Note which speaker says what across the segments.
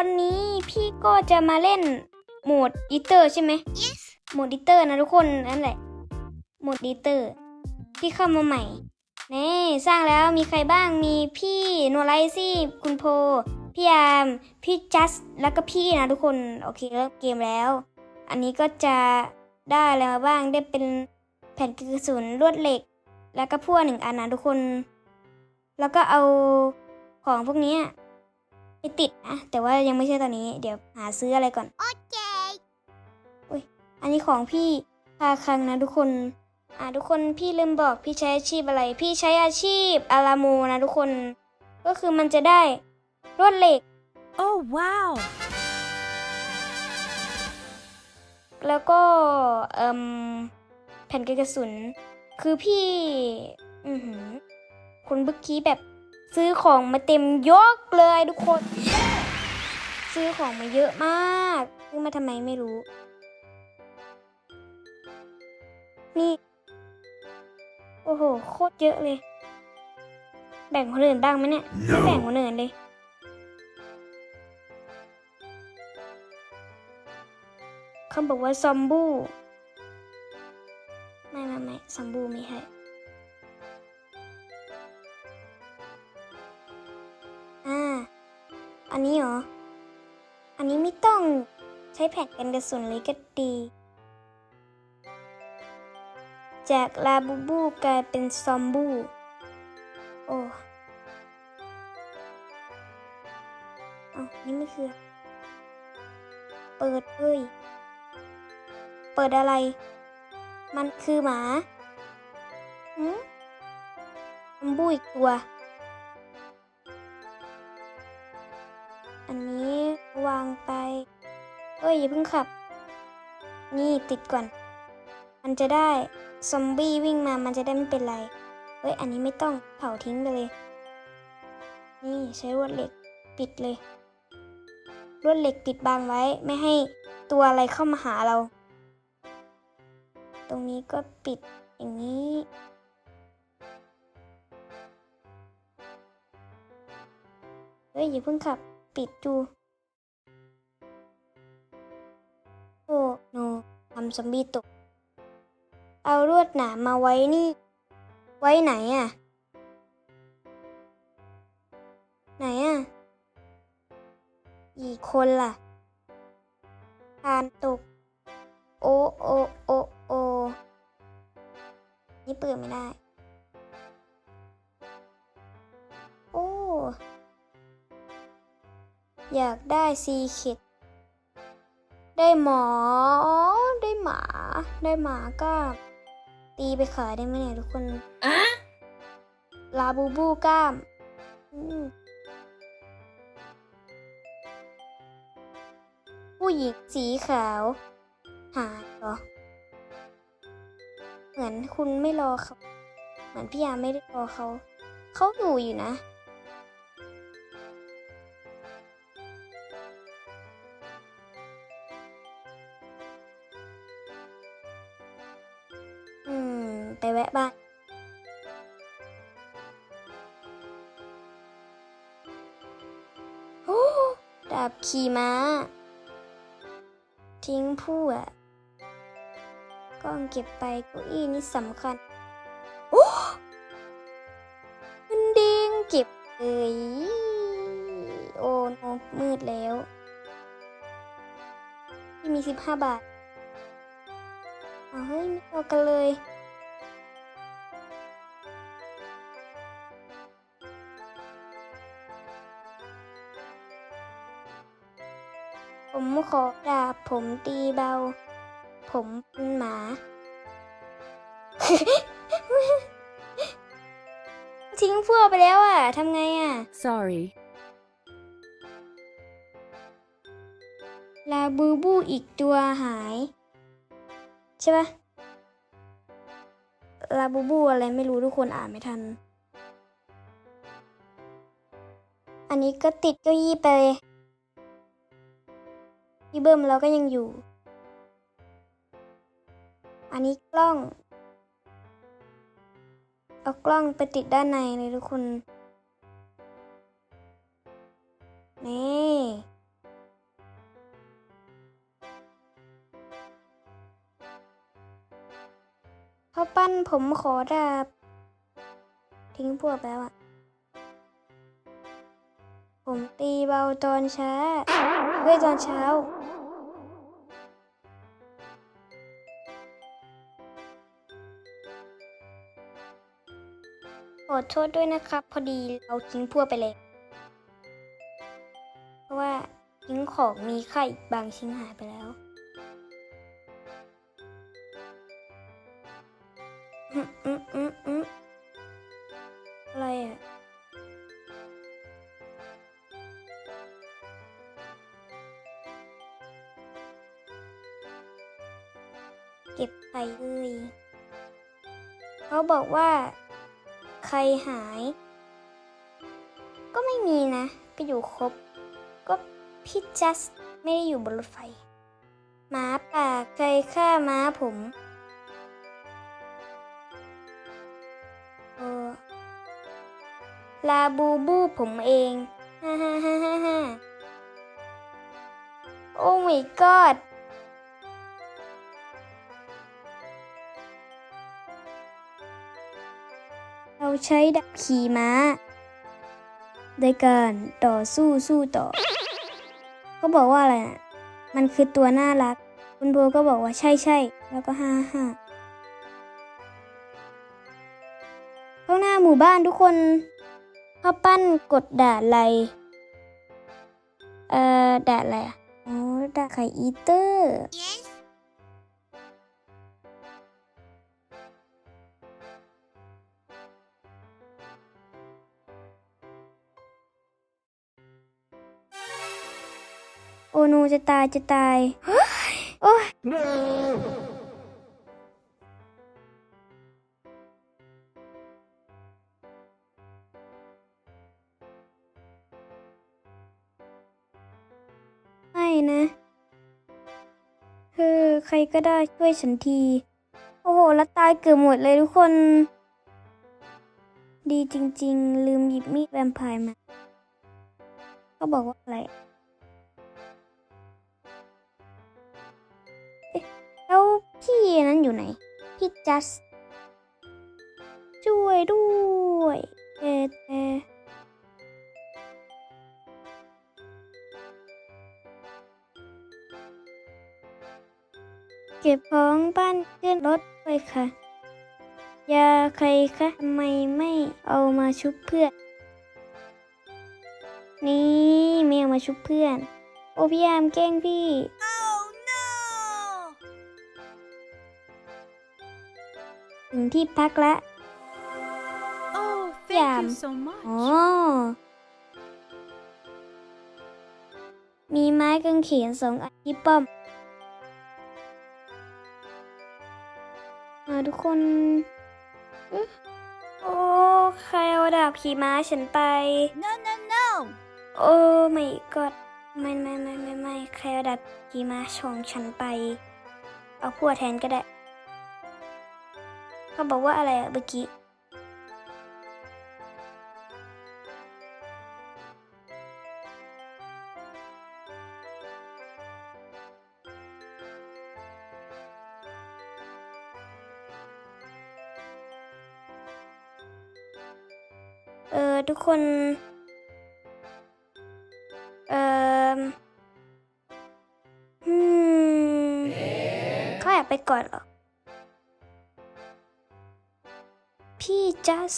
Speaker 1: วันนี้พี่ก็จะมาเล่นโหมดอีเตอร์ใช่ไหม
Speaker 2: Yes
Speaker 1: โหมดอีเตอร์นะทุกคนนั่นแหละ โหมดอีเตอร์ที่เข้ามาใหม่นี่สร้างแล้วมีใครบ้างมีพี่โนไลซี่ คุณโพ พี่ยาม พี่จัส แล้วก็พี่นะทุกคน โอเคเริ่มเกมแล้ว อันนี้ก็จะได้อะไรมาบ้างได้เป็นแผ่นกระสุนลวดเหล็ก แล้วก็พั่วหนึ่งอันนะทุกคน แล้วก็เอาของพวกเนี้ย ไปติดนะ แต่ว่ายังไม่ใช่ตอนนี้ เดี๋ยวหาซื้ออะไรก่อน
Speaker 2: Okay
Speaker 1: อันนี้ของพี่พาคังนะทุกคน อ่าทุกคนพี่ลืมบอกพี่ใช้อาชีพอะไร พี่ใช้อาชีพอาราโมนะทุกคน ก็คือมันจะได้รวดเหล็ก
Speaker 3: Oh, wow.
Speaker 1: แล้วก็เอ่มแผ่นกระสุน คือพี่ อือหือคนเมื่อกี้แบบ ซื้อของมาเต็มยกเลยทุกคน ซื้อของมาเยอะมากซื้อมาทำไมไม่รู้ นี่ โอ้โห โคตรเยอะเลย แบ่งคนอื่นบ้างไหมเนี่ยไม่แบ่งคนอื่นเลยเขาบอกว่าซอมบูไม่ไม่ไม่ซอมบูไม่ใช่ นี้เหรอ อันนี้ไม่ต้องใช้แผ่นกันกระสุนเลยก็ดี จากลาบูบูกลายเป็นซอมบู โอ้เอนี่ไม่คือ เปิดเฮ้ย เปิดอะไร มันคือหมาหืมซอมบูอีกตัว วางไปเอ้ยอย่าเพิ่งขับ นี่ติดก่อน มันจะได้ซอมบี้วิ่งมามันจะได้ไม่เป็นไรเฮ้ยอันนี้ไม่ต้องเผาทิ้งไปเลย นี่ใช้ลวดเหล็กปิดเลยลวดเหล็กปิดบังไว้ไม่ให้ตัวอะไรเข้ามาหาเรา ตรงนี้ก็ปิดอย่างนี้เฮ้ยอย่าเพิ่งขับ ปิดดูำซอมบี้ตก เอาลวดหนามมาไว้นี่ ไว้ไหนอะไหนอะอีกคนล่ะทานตก โอโอโอโอ นี่เปิดไม่ได้ โอ้ อยากได้ซีเข็ด ได้หมอ ได้หมา ได้หมาก็ ตีไปขายได้ไหมเนี่ยทุกคนลาบูบูกล้ามอืมผู้หญิงสีขาว หายเหรอ เหมือนคุณไม่รอเขา เหมือนพี่ยาไม่ได้รอเขา เขาอยู่อยู่นะ ขี่ม้า ทิ้งผู้อะกล้องเก็บไปเก้าอี้นี่สำคัญ โอ้มันเด้งเก็บเอ้ยโอ้โนมืดแล้ว ที่มีสิบห้าบาทเอาเฮ้ยไม่เอากันเลย ผมขอดาบผมตีเบา ผมเป็นหมา ทิ้งพวกไปแล้วอะทำไงอะ
Speaker 3: Sorry.
Speaker 1: ลาบูบูอีกตัวหาย ใช่ปะลาบูบูอะไรไม่รู้ทุกคนอ่านไม่ทัน อันนี้ก็ติดเก้าอี้ไป พี่เบิ้มเราก็ยังอยู่ อันนี้กล้อง เอากล้องไปติดด้านในเลยทุกคน นี่พ่อปั้นผมขอดาบ ทิ้งพวกแล้วอะผมตีเบาตอนเช้าเฮ้ยตอนเช้า อโทษด้วยนะครับ พอดีเราทิ้งพวกไปเลยเพราะว่าทิ้งของมีค่าอีกบางชิ้นหายไปแล้วอืมอืมอมอะไรอะเก็บไข่เลย เขาบอกว่า ใครหาย ก็ไม่มีนะ ก็อยู่ครบ ก็พี่จัสไม่ได้อยู่บนรถไฟหมาป่าใครฆ่าม้าผมเออลาบูบูผมเองฮ่าฮ่าฮ่าฮ่าฮ่าโอ้ my god ใช้ดับขี่ม้าในการต่อสู้สู้ต่อ ก็บอกว่าอะไรนะมันคือตัวน่ารัก คุณโบก็บอกว่าใช่ใช่แล้วก็ห้าห้าข้างหน้าหมู่บ้านทุกคนข้าปั้นกดด่าอะไร เอ่อด่าอะไรอะอ๋อด่าไข่อีเตอร์ นจะตายจะตายเฮ้ยโอ้ยไม่นะเฮ้อใครก็ได้ช่วยฉันที โอ้โห แล้วตายเกือบหมดเลยทุกคน ดีจริง ๆ ลืมหยิบมีดแวมไพร์มา ก็บอกว่าอะไร อยู่ไหน พี่จัสช่วยด้วยเอเอเก็บของบ้านขึ้นรถไปค่ะ ยาใครคะทำไมไม่เอามาชุบเพื่อน นี่ไม่เอามาชุบเพื่อน โอพี่ยามแกล้งพี่ ที่พักละ
Speaker 2: Oh,
Speaker 1: Yeah.
Speaker 2: thank you so much.
Speaker 1: อ๋อ มีไม้กางเขนสองอันที่ป้อมมาทุกคนอื้อโอ้ ใครเอาดาบขี่ม้าฉันไป
Speaker 2: No, no, no!
Speaker 1: โอ้ไม่กดไม่ไม่ไม่ไม่ไม่ใครเอาดาบขี่ม้าชองฉันไป เอาพวกแทนก็ได้ เขาบอกว่าอะไรอะเมื่อกี้เออทุกคน เอออืมเขาอยากไปก่อนเหรอ จัส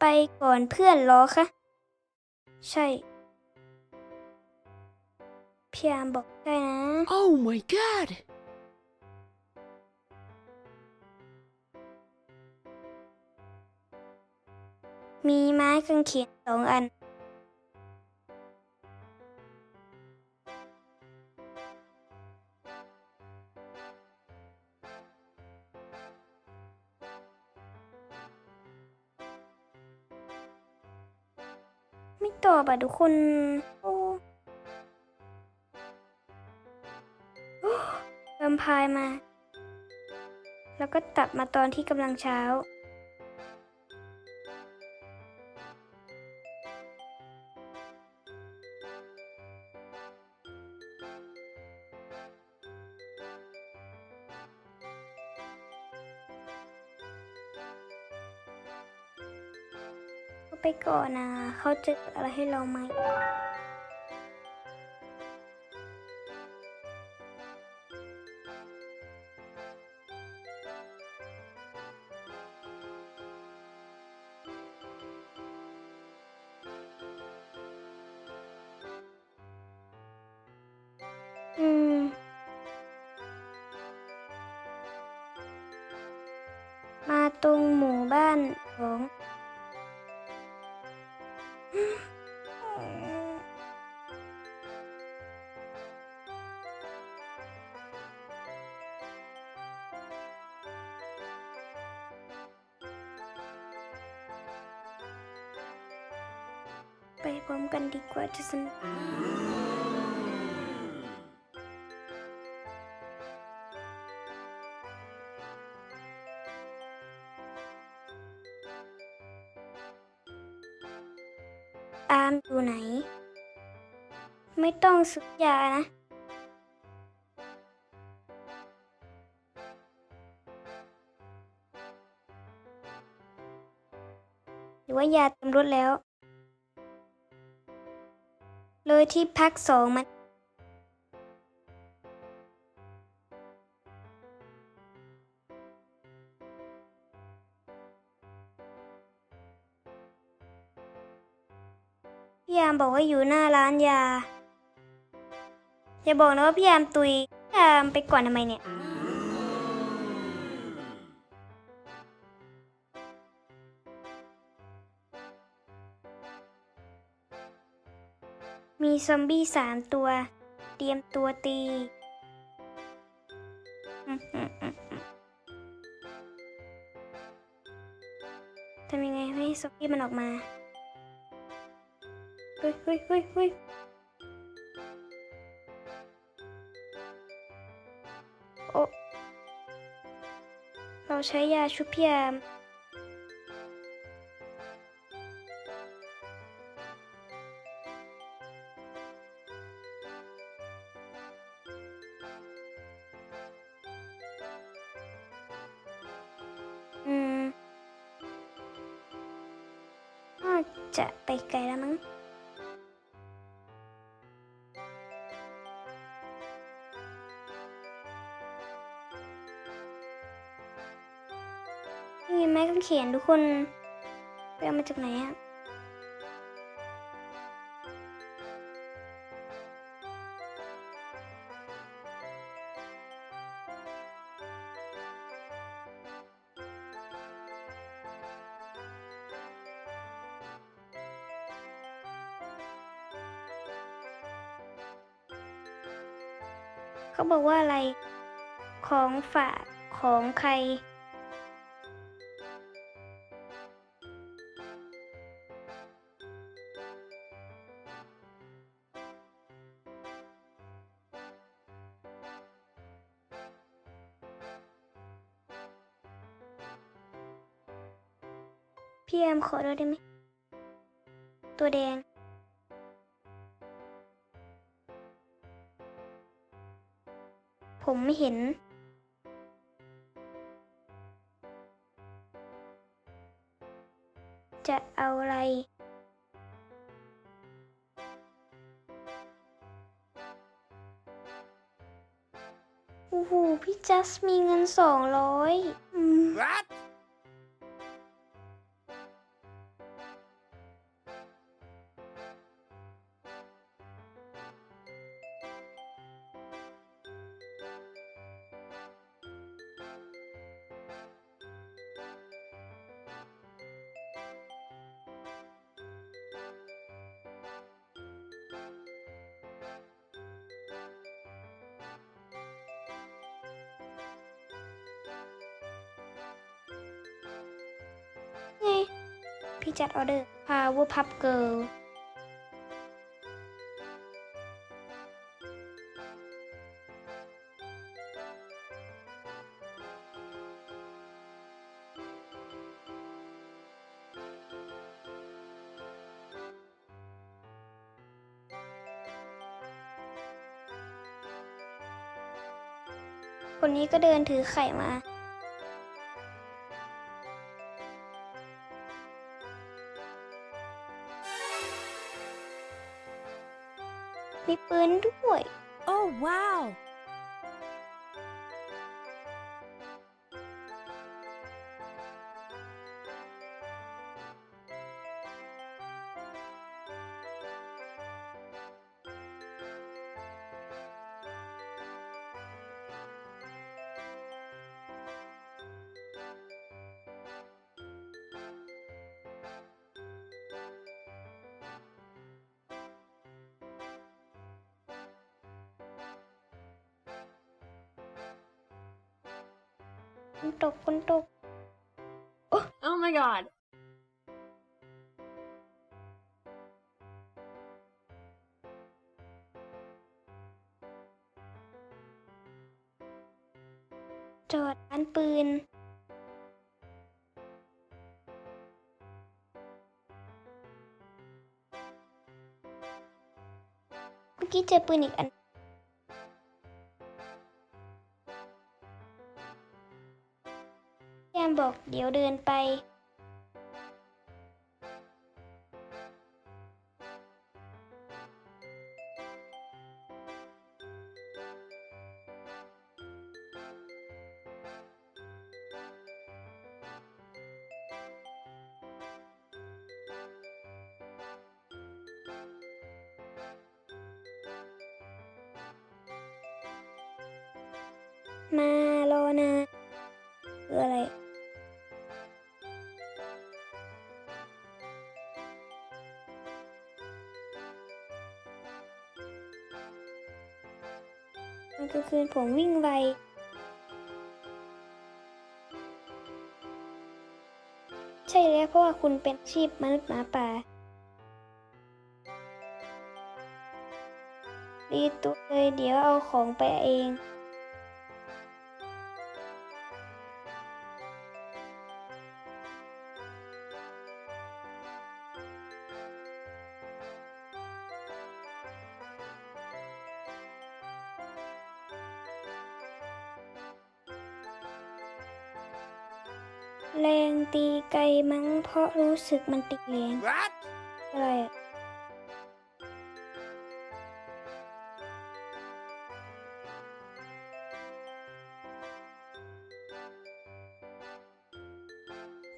Speaker 1: ไปก่อนเพื่อนเหรอคะ ใช่ พี่อามบอกใช่นะ
Speaker 2: Oh my god!
Speaker 1: มีไม้กางเขนสองอัน ตอบอะทุกคนโอ้โอ้แวมพายมา แล้วก็ตัดมาตอนที่กำลังเช้า ไปก่อนนะ เขาจะเกิดอะไรให้เราไหม ไปพร้อมกันดีกว่าจะสนุก ไม่ต้องซื้อยานะ หรือว่ายาเต็มรถแล้ว เลยที่พักสองมันพี่ยามบอกว่าอยู่หน้าร้านยา อย่าบอกนะว่าพี่ยามตุยพี่ยามไปก่อนทำไมเนี่ย มีซอมบี้สามตัว เตรียมตัวตีอืมอืมอืมอืมทำยังไงไม่ให้ซอมบี้มันออกมา เฮ้ยเฮ้ยเฮ้ยเฮ้ย ใช้ยาชุบพี่ยามอืมน่าจะไปไกลแล้วมั้ง ขนทุกคนไปเอามาจากไหนอะเขาบอกว่าอะไร ของฝากของใคร ขอด้วยได้ไหม ตัวแดง ผมไม่เห็น จะเอาอะไร โอ้โห พี่จัสมีเงินสองร้อยอืม
Speaker 2: What?
Speaker 1: พี่จัดออเดอร์ Power Pup Girl คนนี้ก็เดินถือไข่มา มีปืนด้วย
Speaker 2: โอ้ว้าว
Speaker 1: คนตกคนตก
Speaker 2: Oh my god.
Speaker 1: จอดร้านปืน เมื่อกี้เจอปืนอีกอัน เดี๋ยวเดินไป มารอนาคืออะไร มันก็คือผมวิ่งไวใช่แล้วเพราะว่าคุณเป็นชีพมนุษย์หมาป่าดีตัวเลยเดี๋ยวเอาของไปเอง ตีไกลมั้งเพราะรู้สึกมันติดแรง
Speaker 3: What?
Speaker 1: อะไรอะ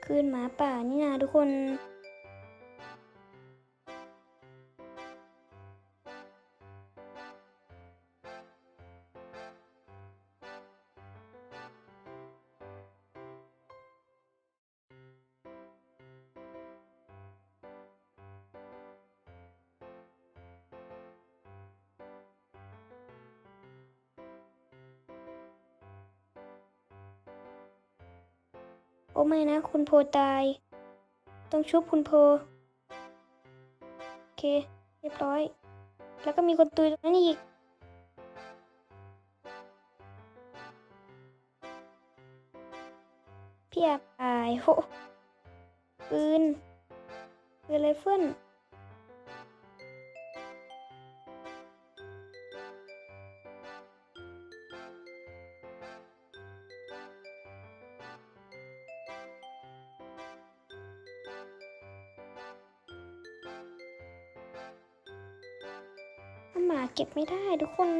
Speaker 1: คืนหมาป่านี่นะทุกคน โอ้ไม่นะ คุณโพตาย ต้องชุบคุณโพ โอเค เรียบร้อย แล้วก็มีคนตุยตรงนั้นอีกพี่อาตายโหปืนปืนไรเฟิล เก็บไม่ได้ทุกคน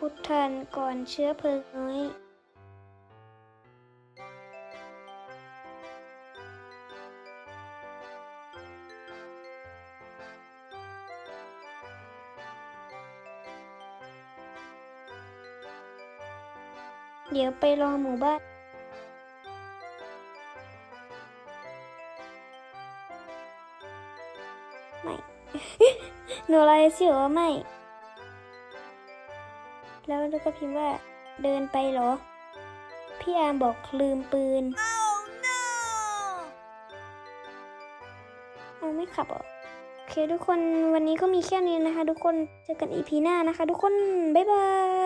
Speaker 1: พุทธันก่อนเชื้อเพลิงน้อย เดี๋ยวไปรอหมู่บ้านไม่ หนูอะไรสิวะไม่ แล้วเราก็พิมพ์ว่า เดินไปเหรอ พี่อาร์มบอกลืมปืน
Speaker 2: Oh no!
Speaker 1: เอาไม่ขับเหรอโอเคทุกคนวันนี้ก็มีแค่นี้นะคะ ทุกคนเจอกันอีพีหน้านะคะ ทุกคน บ๊ายบาย